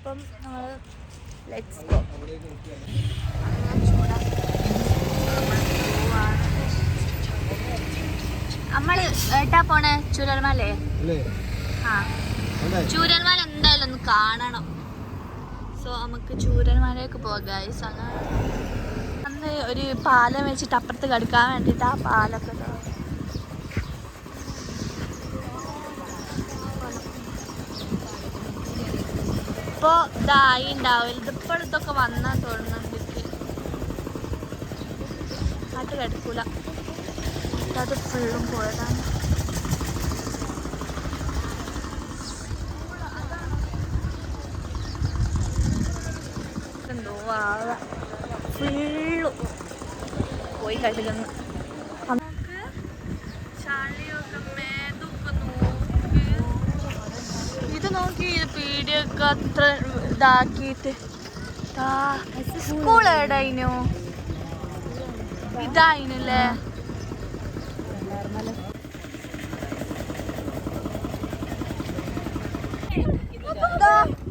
അപ്പം നമ്മൾ let's go നമ്മൾ ഏട്ടാ പോണേ? ചുരൽമലേ? ആ. അല്ലേ? എന്തായാലും ഒന്ന് കാണണം. സോ നമുക്ക് ചൂരന്മലയ്ക്ക് പോകാം അങ്ങനെ അന്ന് ഒരു പാലം വെച്ചിട്ട് അപ്പുറത്ത് കടക്കാൻ വേണ്ടിയിട്ട് ആ പാലൊക്കെ ഇപ്പൊ ഇതായി ഉണ്ടാവില്ല ഇതിപ്പോൾ ഇതൊക്കെ വന്നാ തോന്നുന്നുണ്ട് പാട്ട് കിടക്കൂല. അത് ഫുള്ളും പോയതാണ്. എന്തോ വാഴ ഫുള്ളു പോയി കഴുകുന്നു ഇത് നോക്കി ഇത് പീടിയൊക്കെ അത്ര ഇതാക്കിയിട്ട്. സ്കൂൾ എവിടായിനു ഇതായിനല്ലേ?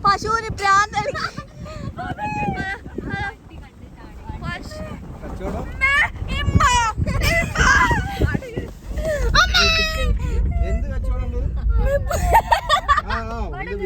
പശുവിന് പ്രാന്ത്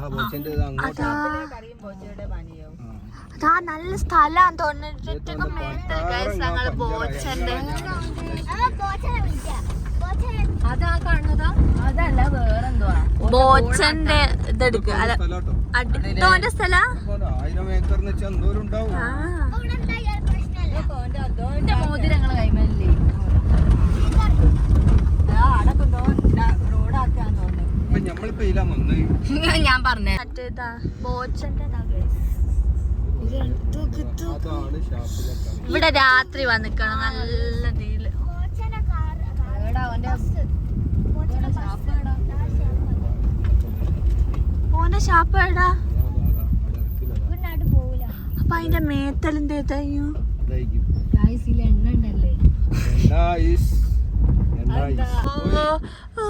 അതാ. നല്ല സ്ഥലം തോന്നിട്ടൊക്കെ മേത്ത് ഞങ്ങൾ ബോച്ചന്റെ അതാ കാണുന്നതാ. അതല്ല വേറെന്തുവാ? ബോച്ചന്റെ ഇതെടുക്കുക അടുത്തോന്റെ സ്ഥല? ആയിരം വെച്ചാൽ എന്തോരം ഉണ്ടാവും ഞാൻ പറഞ്ഞേ. ഇവിടെ രാത്രി വന്നിക്കണം നല്ല എടാ ഓന്റെ ഷാപ്പ് എടാ അപ്പൊ അതിന്റെ മേത്തലിന്റെ ഇതിൽ എണ്ണ ഉണ്ടല്ലേ? ഓ,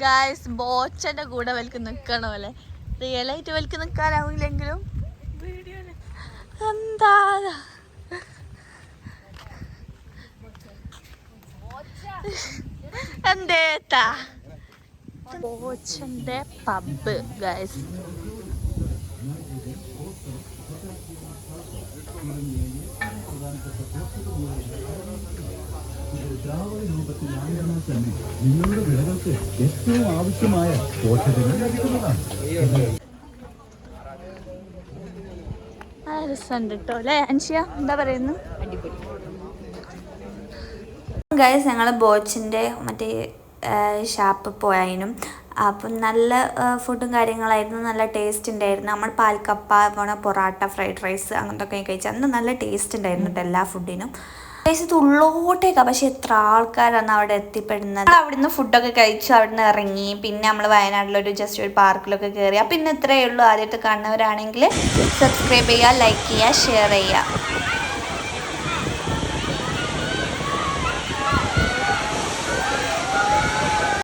ഗായ്സ് ബോച്ചന്റെ കൂടെ വലിക്ക് നിക്കണമല്ലേ റിയൽ ആയിട്ട് വലിക്ക് നിക്കാനാവില്ലെങ്കിലും എന്താ? എന്തേത്താ ബോച്ചന്റെ പബ് ഗായ്സ് നിങ്ങളുടെ വിളകൾക്ക് ഏറ്റവും ആവശ്യമായ പോഷകങ്ങൾ ലഭിക്കുന്നതാണ് എന്താ പറയുന്നു? ഗൈസ് ഞങ്ങൾ ബോച്ചിന്റെ മറ്റേ ഷാപ്പ് പോയതിനും അപ്പം നല്ല ഫുഡും കാര്യങ്ങളായിരുന്നു. നല്ല ടേസ്റ്റ് ഉണ്ടായിരുന്നു. നമ്മൾ പാൽക്കപ്പ പോണ പൊറാട്ട ഫ്രൈഡ് റൈസ് അങ്ങനത്തെ ഒക്കെ കഴിച്ചു. അന്ന് നല്ല ടേസ്റ്റ് ഉണ്ടായിരുന്നു എല്ലാ ഫുഡിനും ഗൈസ് ഇത് പക്ഷെ എത്ര ആൾക്കാരാണ് അവിടെ എത്തിപ്പെടുന്നത്. അവിടുന്ന് ഫുഡൊക്കെ കഴിച്ചു. അവിടുന്ന് ഇറങ്ങി. പിന്നെ നമ്മൾ വയനാട്ടിലൊരു ജസ്റ്റ് ഒരു പാർക്കിലൊക്കെ കയറി അപ്പം ഇന്ന് ഇത്രയേ ഉള്ളൂ. ആദ്യമായിട്ട് കാണുന്നവരാണെങ്കിൽ സബ്സ്ക്രൈബ് ചെയ്യുക ലൈക്ക് ചെയ്യുക ഷെയർ ചെയ്യുക.